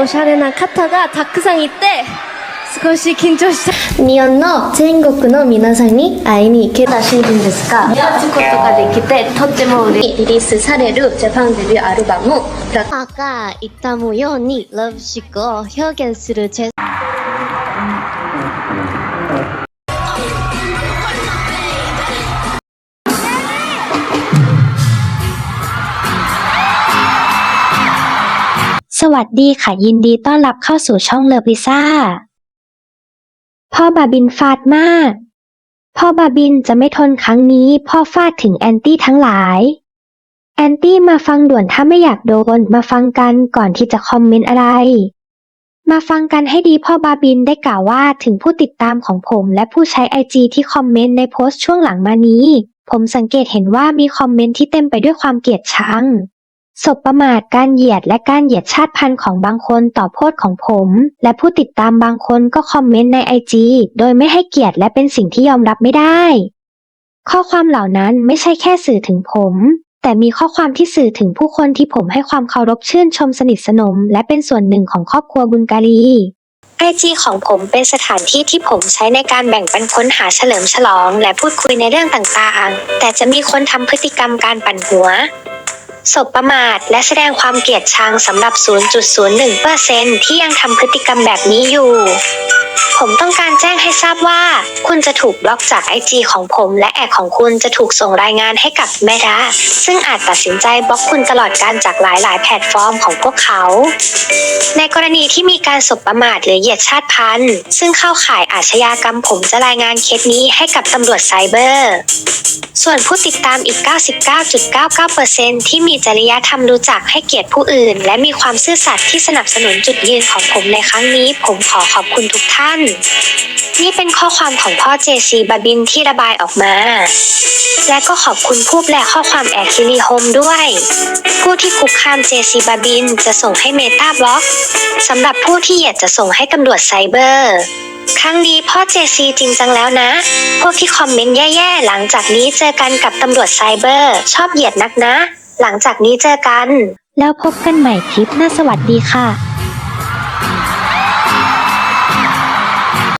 おしゃれな方がたくさんいて、少し緊張した。日本の全国の皆さんに会いに行けたシーズンですが、待つことができて、とっても嬉しい。リリースされるジャパンデビューアルバム、プラパが言ったようにラブシックを表現するチェ สวัสดีค่ะยินดีต้อนรับเข้าสู่ช่องเลิฟลิซ่า พ่อบาบินฟาดมาก พ่อบาบินจะไม่ทนครั้งนี้ พ่อฟาดถึงแอนตี้ทั้งหลาย แอนตี้มาฟังด่วนถ้าไม่อยากโดน มาฟังกันก่อนที่จะคอมเมนต์อะไร มาฟังกันให้ดีพ่อบาบินได้กล่าวว่าถึงผู้ติดตามของผมและผู้ใช้ไอจีที่คอมเมนต์ในโพสต์ช่วงหลังมานี้ ผมสังเกตเห็นว่ามีคอมเมนต์ที่เต็มไปด้วยความเกลียดชัง สบประมาทการเหยียดและการเหยียดชาติพันธุ์ของบางคนต่อโพสของผม และผู้ติดตามบางคนก็คอมเมนต์ในไอจีโดยไม่ให้เกียรติและเป็นสิ่งที่ยอมรับไม่ได้ ข้อความเหล่านั้นไม่ใช่แค่สื่อถึงผม แต่มีข้อความที่สื่อถึงผู้คนที่ผมให้ความเคารพชื่นชมสนิทสนม และเป็นส่วนหนึ่งของครอบครัวบุญการีไอจีของผมเป็นสถานที่ที่ผมใช้ในการแบ่งปันค้นหาเฉลิมฉลอง และพูดคุยในเรื่องต่างๆ แต่จะมีคนทำพฤติกรรมการปั่นหัว สบประมาท และแสดงความเกลียดชังสำหรับ 0.01%ที่ยังทำพฤติกรรมแบบนี้อยู่ ผมต้องการแจ้งให้ทราบว่า คุณจะถูกบล็อกจากไอจีของผม และแอคของคุณจะถูกส่งรายงานให้กับแมดาซึ่งอาจตัดสินใจบล็อกคุณตลอดการจากหลายๆ แพลตฟอร์มของพวกเขา ในกรณีที่มีการสบประมาทหรือเหยียดชาติพันธุ์ ซึ่งเข้าข่ายอาชญากรรมผมจะรายงานเคสนี้ให้กับตำรวจไซเบอร์ ส่วนผู้ติดตามอีก 99.99%ที่มีจริยธรรมรู้จักให้เกียรติผู้อื่น และมีความซื่อสัตย์ที่สนับสนุนจุดยืนของผมในครั้งนี้ ผมขอขอบคุณทุกท่านนี่เป็นข้อความของพ่อเจซีบาบินที่ระบายออกมา และก็ขอบคุณผู้แปลข้อความแอคคิลีโฮมด้วย ผู้ที่คุกคามเจซีบาบินจะส่งให้เมตาบล็อกสำหรับผู้ที่เหยียดจะส่งให้ตำรวจไซเบอร์ครั้งนี้พ่อเจซีจริงจังแล้วนะ พวกที่คอมเมนต์แย่ๆ หลังจากนี้เจอกันกับตำรวจไซเบอร์ ชอบเหยียดนักนะ หลังจากนี้เจอกัน แล้วพบกันใหม่คลิปหน้าสวัสดีค่ะ